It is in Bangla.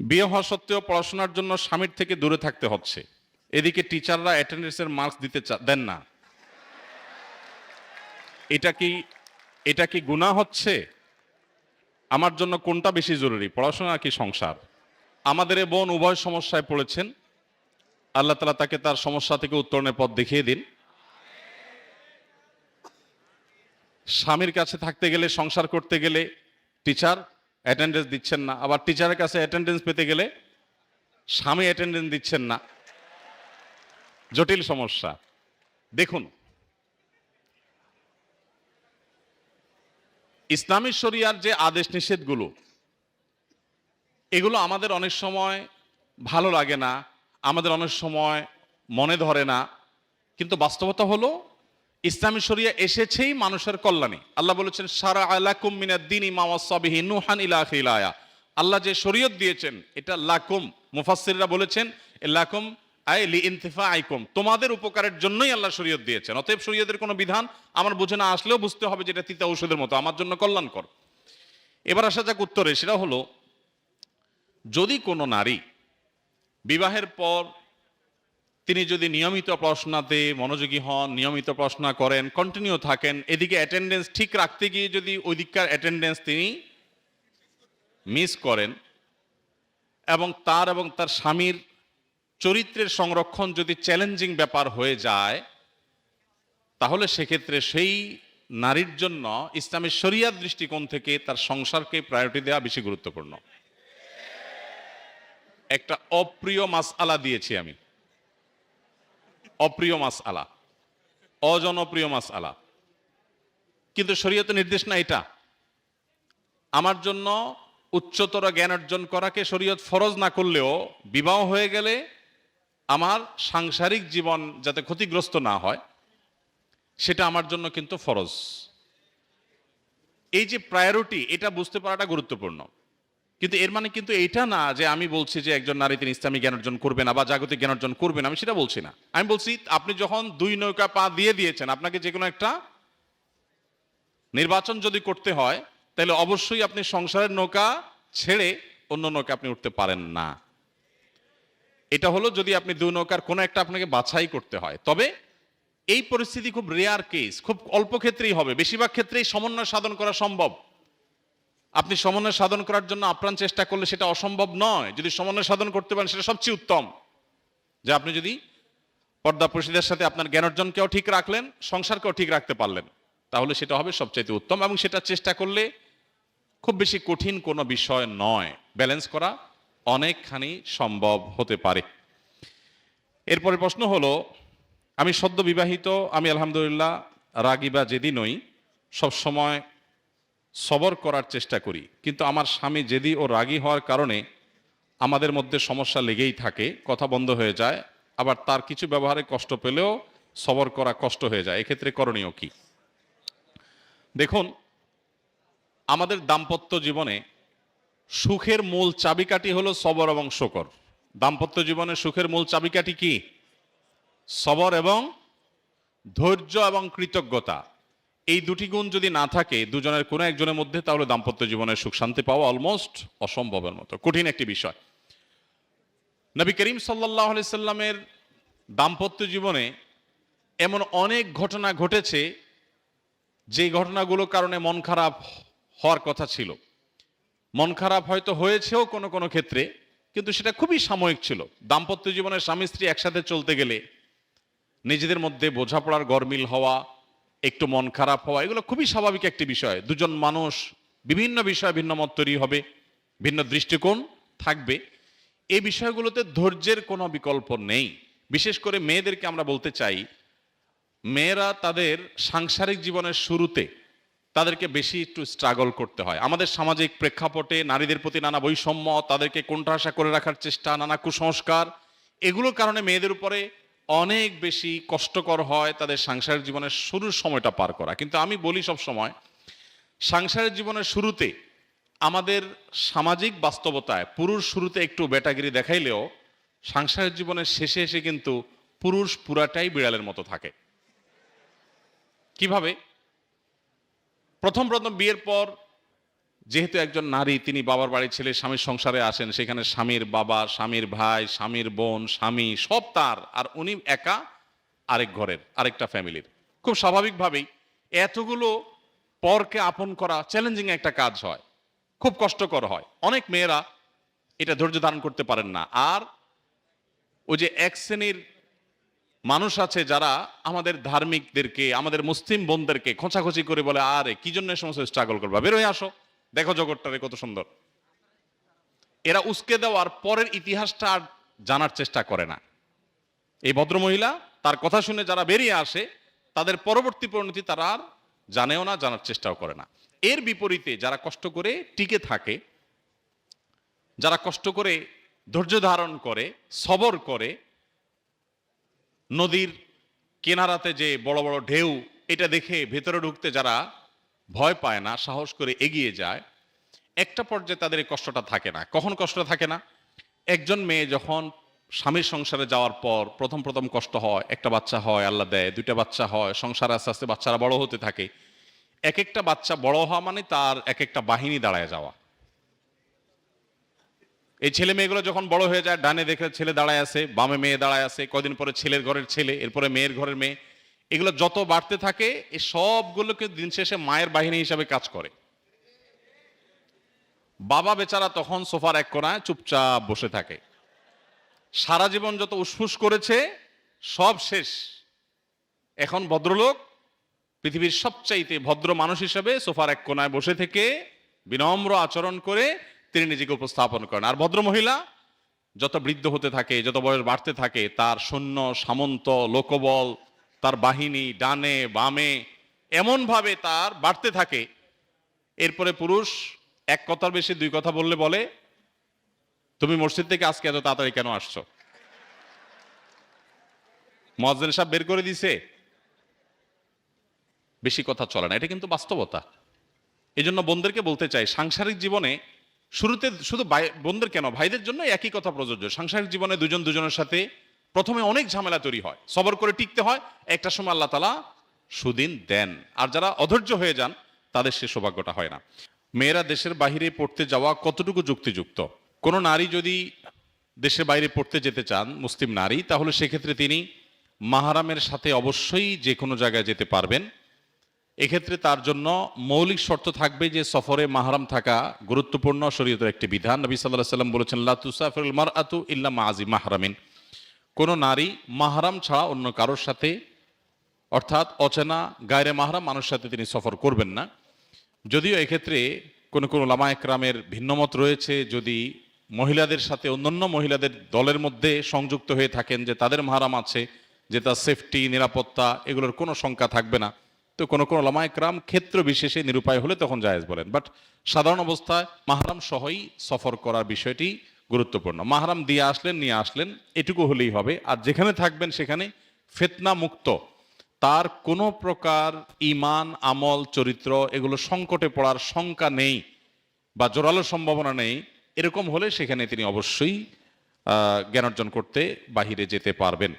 বিয়ে হওয়া সত্ত্বেও পড়াশোনার জন্য স্বামীর থেকে দূরে থাকতে হচ্ছে। এদিকে টিচাররা অ্যাটেন্ডেন্সের মার্কস দিতে দেন না। এটা কি এটা কি গুণা হচ্ছে? আমার জন্য কোনটা বেশি জরুরি? পড়াশোনা কি সংসার? আমাদের এ বোন উভয় সমস্যায় পড়েছেন। আল্লাহ তালা তাকে তার সমস্যা থেকে উত্তরণের পথ দেখিয়ে দিন। স্বামীর কাছে থাকতে গেলে, সংসার করতে গেলে টিচার অ্যাটেন্ডেন্স দিচ্ছেন না। আবার টিচারের কাছে অ্যাটেন্ডেন্স পেতে গেলে স্বামী অ্যাটেন্ডেন্স দিচ্ছেন না। জটিল সমস্যা। দেখুন, ইসলামী শরিয়ার যে আদেশ নিষেধগুলো, এগুলো আমাদের অনেক সময় ভালো লাগে না, আমাদের অনেক সময় মনে ধরে না, কিন্তু বাস্তবতা হলো ইসলামী শরিয়া এসেছেই মানুষের কল্যাণে। আল্লাহ বলেছেন, সারা আলাকুম মিনাদ্দিন ইমাওয়াসাবিহি নুহান ইলা আখিলায়া আল্লাহ যে শরীয়ত দিয়েছেন, এটা লাকুম। মুফাসসিররা বলেছেন লাকুম আই লি ইনতিফা আইকুম তোমাদের উপকারের জন্যই আল্লাহ শরীয়ত দিয়েছেন। অতএব শরীয়তের কোনো বিধান আমার বুঝে না আসলেও বুঝতে হবে যেটা তিতা ঔষধের মতো। আমার জন্য কল্যাণকর। এবার আসা যাক উত্তরে, সেটা হলো, যদি কোনো নারী বিবাহের পর তিনি যদি নিয়মিত পড়াশোনাতে মনোযোগী হন, নিয়মিত পড়াশোনা করেন কন্টিনিউ থাকেন, এদিকে অ্যাটেন্ডেন্স ঠিক রাখতে গিয়ে যদি ওই দিককার অ্যাটেন্ডেন্স তিনি মিস করেন, এবং তার এবং তার স্বামীর চরিত্রের সংরক্ষণ যদি চ্যালেঞ্জিং ব্যাপার হয়ে যায়, তাহলে সেক্ষেত্রে সেই নারীর জন্য ইসলামের শরিয়ার দৃষ্টিকোণ থেকে তার সংসারকে প্রায়োরিটি দেওয়া বেশি গুরুত্বপূর্ণ। একটা অপ্রিয় মাস আলা দিয়েছি আমি। অপ্রিয় মাস আলা অজনপ্রিয় মাস আলা কিন্তু শরীয়ত নির্দেশ না এটা। আমার জন্য উচ্চতর জ্ঞান অর্জন করাকে শরীয়ত ফরজ না করলেও বিবাহ হয়ে গেলে আমার সাংসারিক জীবন যাতে ক্ষতিগ্রস্ত না হয়, সেটা আমার জন্য কিন্তু ফরজ। এই যে প্রায়োরিটি এটা বুঝতে পারাটা গুরুত্বপূর্ণ। কিন্তু এর মানে কিন্তু এটা না যে আমি বলছি যে একজন নারী তিনি ইসলামী জ্ঞান অর্জন করবে না বা জাগতিক জ্ঞান অর্জন করবে না, আমি সেটা বলছি না। আমি বলছি, আপনি যখন দুই নৌকা পা দিয়ে দিয়েছেন, আপনাকে যে কোনো একটা নির্বাচন যদি করতে হয়, তাহলে অবশ্যই আপনি সংসারের নৌকা ছেড়ে অন্য নৌকা আপনি উঠতে পারেন না। এটা হলো যদি আপনি দুই নৌকার কোনো একটা আপনাকে বাছাই করতে হয়। তবে এই পরিস্থিতি খুব রেয়ার কেস খুব অল্প ক্ষেত্রেই হবে, বেশিরভাগ ক্ষেত্রেই সমন্বয় সাধন করা সম্ভব। আপনি সমন্বয় সাধন করার জন্য আপ্রাণ চেষ্টা করলে সেটা অসম্ভব নয়। যদি সমন্বয় সাধন করতে পারেন, সেটা সবচেয়ে উত্তম। যে আপনি যদি পর্দা পরিষদের সাথে আপনার জ্ঞান অর্জনকেও ঠিক রাখলেন, সংসারকেও ঠিক রাখতে পারলেন, তাহলে সেটা হবে সবচাইতে উত্তম এবং সেটা চেষ্টা করলে খুব বেশি কঠিন কোনো বিষয় নয়। ব্যালেন্স করা অনেকখানি সম্ভব হতে পারে। এরপরে প্রশ্ন হলো, আমি সদ্য বিবাহিত, আমি আলহামদুলিল্লাহ রাগী বা জেদি নই, সবসময় সবর করার চেষ্টা করি। কিন্তু আমার স্বামী জেদি ও রাগী হওয়ার কারণে আমাদের মধ্যে সমস্যা লেগেই থাকে, কথা বন্ধ হয়ে যায়, আবার তার কিছু ব্যবহারে কষ্ট পেলেও সবর করা কষ্ট হয়ে যায়। এক্ষেত্রে করণীয় কি? দেখুন, আমাদের দাম্পত্য জীবনে সুখের মূল চাবিকাঠি হলো সবর এবং শকর। দাম্পত্য জীবনে সুখের মূল চাবিকাঠি কি? সবর এবং ধৈর্য এবং কৃতজ্ঞতা। এই দুটি গুণ যদি না থাকে, দুজনের কোনো একজনের মধ্যে তাহলে দাম্পত্য জীবনের সুখ শান্তি পাওয়া অলমোস্ট অসম্ভবের মতো। কঠিন একটি বিষয়। নবী করিম সাল্লাহ সাল্লামের দাম্পত্য জীবনে এমন অনেক ঘটনা ঘটেছে, যে ঘটনাগুলোর কারণে মন খারাপ হওয়ার কথা ছিল। মন খারাপ হয়তো হয়েছেও কোনো কোনো ক্ষেত্রে, কিন্তু সেটা খুবই সাময়িক ছিল। দাম্পত্য জীবনে স্বামী স্ত্রী একসাথে চলতে গেলে নিজেদের মধ্যে বোঝাপড়ার গরমিল হওয়া একটু মন খারাপ হওয়া, এগুলো খুবই স্বাভাবিক একটি বিষয়। দুজন মানুষ বিভিন্ন বিষয়ে ভিন্ন মত তৈরি হবে, ভিন্ন দৃষ্টিকোণ থাকবে। এই বিষয়গুলোতে ধৈর্যের কোনো বিকল্প নেই। বিশেষ করে মেয়েদেরকে আমরা বলতে চাই, মেয়েরা তাদের সাংসারিক জীবনের শুরুতে তাদেরকে বেশি একটু স্ট্রাগল করতে হয়। আমাদের সামাজিক প্রেক্ষাপটে নারীদের প্রতি নানা বৈষম্য, তাদেরকে কোণঠাসা করে রাখার চেষ্টা, নানা কুসংস্কার, এগুলোর কারণে মেয়েদের উপরে অনেক বেশি কষ্টকর হয় তাদের সাংসারিক জীবনের শুরুর সময়টা পার করা। কিন্তু আমি বলি সব সময়, সাংসারিক জীবনের শুরুতে আমাদের সামাজিক বাস্তবতায় পুরুষ শুরুতে একটু বেটাগিরি দেখাইলেও সাংসারিক জীবনের শেষে এসে কিন্তু পুরুষ পুরাটাই বিড়ালের মতো থাকে। কীভাবে? প্রথম প্রথম বিয়ের পর যেহেতু একজন নারী, তিনি বাবার বাড়ির ছেলে, স্বামীর সংসারে আসেন, সেখানে স্বামীর বাবা, স্বামীর ভাই, স্বামীর বোন, স্বামী, সব তার, আর উনি একা আরেক ঘরের, আরেকটা ফ্যামিলির। খুব স্বাভাবিকভাবেই এতগুলো পরকে আপন করা চ্যালেঞ্জিং একটা কাজ হয়, খুব কষ্টকর হয়। অনেক মেয়েরা এটা ধৈর্য ধারণ করতে পারেন না। আর ওই যে এক শ্রেণির মানুষ আছে যারা আমাদের ধার্মিকদেরকে, আমাদের মুসলিম বোনদেরকে খোঁচাখুচি করে বলে, আরে, কি জন্য সমস্ত স্ট্রাগল করবা? বেরোয় আসো। দেখো জগৎটারে কত সুন্দর। এরা উস্কে দেওয়ার পরের ইতিহাসটা আর জানার চেষ্টা করে না। এই ভদ্রমহিলা তার কথা শুনে যারা বেরিয়ে আসে, তাদের পরবর্তী পরিণতি তারা আর জানেও না, জানার চেষ্টাও করে না। এর বিপরীতে যারা কষ্ট করে টিকে থাকে, যারা কষ্ট করে ধৈর্য ধারণ করে, সবর করে, নদীর কেনারাতে যে বড় বড় ঢেউ, এটা দেখে ভেতরে ঢুকতে যারা ভয় পায় না, সাহস করে এগিয়ে যায়। একটা পর্যায়ে তাদের এই কষ্টটা থাকে না। কখন কষ্টটা থাকে না? একজন মেয়ে যখন স্বামীর সংসারে যাওয়ার পর প্রথম প্রথম কষ্ট হয়, একটা বাচ্চা হয়, আল্লাহ দেয়, দুইটা বাচ্চা হয়, সংসারে আস্তে আস্তে বাচ্চারা বড় হতে থাকে। এক একটা বাচ্চা বড় হওয়া মানে তার এক একটা বাহিনী দাঁড়ায় যাওয়া। এই ছেলে মেয়েগুলো যখন বড় হয়ে যায়, ডানে দেখে ছেলে দাঁড়ায় আছে, বামে মেয়ে দাঁড়ায় আছে কদিন পরে ছেলের ঘরের ছেলে, এরপরে মেয়ের ঘরের মেয়ে। এগুলো যত বাড়তে থাকে এই সবগুলোকে দিন শেষে মায়ের বাহিনী হিসাবে কাজ করে। বাবা বেচারা তখন সোফার এক কোনায় চুপচাপ বসে থাকে। সারা জীবন যত উসফুস করেছে, সব শেষ। এখন ভদ্রলোক পৃথিবীর সবচাইতে ভদ্র মানুষ হিসেবে সোফার এক কোনায় বসে থেকে বিনম্র আচরণ করে তিনি নিজেকে উপস্থাপন করেন। আর ভদ্র মহিলা যত বৃদ্ধ হতে থাকে, যত বয়স বাড়তে থাকে, তার সৈন্য, সামন্ত, লোকবল তার বাহিনী ডানে, বামে, এমনভাবে তার বাড়তে থাকে। এরপরে পুরুষ এক কথার বেশি দুই কথা বললে বলে, তুমি মসজিদ থেকে আজকে এত তাড়াতাড়ি কেন আসছো? মহাজেন সাহেব বের করে দিছে। বেশি কথা চলে না, এটা কিন্তু বাস্তবতা। এই জন্য বোনদেরকে বলতে চাই, সাংসারিক জীবনে শুরুতে শুধু বোনদের কেন? ভাইদের জন্য একই কথা প্রযোজ্য। সাংসারিক জীবনে দুজন দুজনের সাথে প্রথমে অনেক ঝামেলা তৈরি হয়। সবর করে টিকতে হয়, একটা সময় আল্লাহ তালা সুদিন দেন। আর যারা অধৈর্য হয়ে যান, তাদের সে সৌভাগ্যটা হয় না। মেয়েরা দেশের বাইরে পড়তে যাওয়া কতটুকু যুক্তিযুক্ত? কোনো নারী যদি দেশের বাইরে পড়তে যেতে চান, মুসলিম নারী, তাহলে সেক্ষেত্রে তিনি মাহারামের সাথে অবশ্যই যে কোনো জায়গায় যেতে পারবেন। এক্ষেত্রে তার জন্য মৌলিক শর্ত থাকবে যে সফরে মাহারাম থাকা গুরুত্বপূর্ণ শরীয়তের একটি বিধান। নবী সাল্লাহ সাল্লাম বলেছেন লাতুসাফিল মার আতু ইল্লা মাজি মাহরামিন। কোনো নারী মাহারাম ছাড়া অন্য কারোর সাথে, অর্থাৎ অচেনা, গায়রে মাহারাম মানুষের সাথে তিনি সফর করবেন না। যদিও এক্ষেত্রে কোনো কোনো লামা একরামের ভিন্নমত রয়েছে, যদি মহিলাদের সাথে অন্যান্য মহিলাদের দলের মধ্যে সংযুক্ত হয়ে থাকেন যে তাদের মাহারাম আছে, যে তার সেফটি, নিরাপত্তা এগুলোর কোনো শঙ্কা থাকবে না। তো কোনো কোনো লামা একরাম ক্ষেত্র বিশেষে নিরুপায় হলে তখন জায়েজ বলেন। বাট সাধারণ অবস্থায় মাহারাম সহই সফর করার বিষয়টি গুরুত্বপূর্ণ। মাহারাম দিয়ে আসলেন, নিয়ে আসলেন, এটুকু হলেই হবে। আর যেখানে থাকবেন সেখানে ফেতনা মুক্ত। তার কোনো প্রকার ইমান আমল, চরিত্র এগুলো সংকটে পড়ার শঙ্কা নেই বা জোরালো সম্ভাবনা নেই। এরকম হলে সেখানে তিনি অবশ্যই জ্ঞান অর্জন করতে বাহিরে যেতে পারবেন।